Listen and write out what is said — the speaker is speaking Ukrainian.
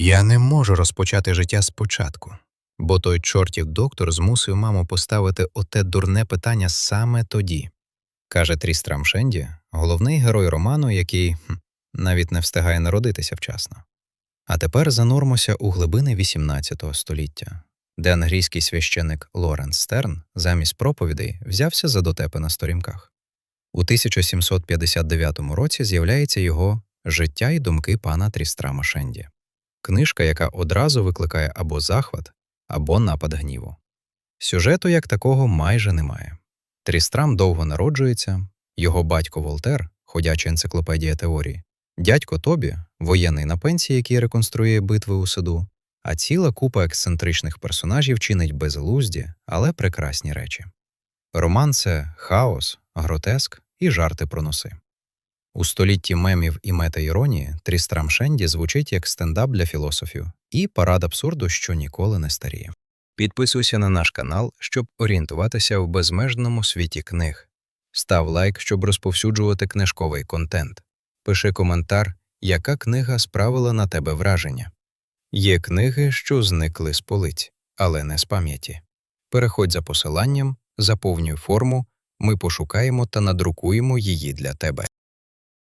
Я не можу розпочати життя спочатку, бо той чортів доктор змусив маму поставити оте дурне питання саме тоді, каже Трістрам Шенді, головний герой роману, який навіть не встигає народитися вчасно. А тепер занурмося у глибини XVIII століття, де англійський священик Лоренс Стерн замість проповідей взявся за дотепи на сторінках. У 1759 році з'являється його Життя і думки пана Трістрама Шенді, книжка, яка одразу викликає або захват, або напад гніву. Сюжету як такого майже немає. Трістрам довго народжується, його батько Волтер, ходяча енциклопедія теорії, дядько Тобі, воєнний на пенсії, який реконструює битви у саду, а ціла купа ексцентричних персонажів чинить безглузді, але прекрасні речі. Роман це хаос, гротеск і жарти про носи. У столітті мемів і метаіронії Трістрам Шенді звучить як стендап для філософів і парад абсурду, що ніколи не старіє. Підписуйся на наш канал, щоб орієнтуватися в безмежному світі книг. Став лайк, щоб розповсюджувати книжковий контент. Пиши коментар, яка книга справила на тебе враження. Є книги, що зникли з полиць, але не з пам'яті. Переходь за посиланням, заповнюй форму, ми пошукаємо та надрукуємо її для тебе.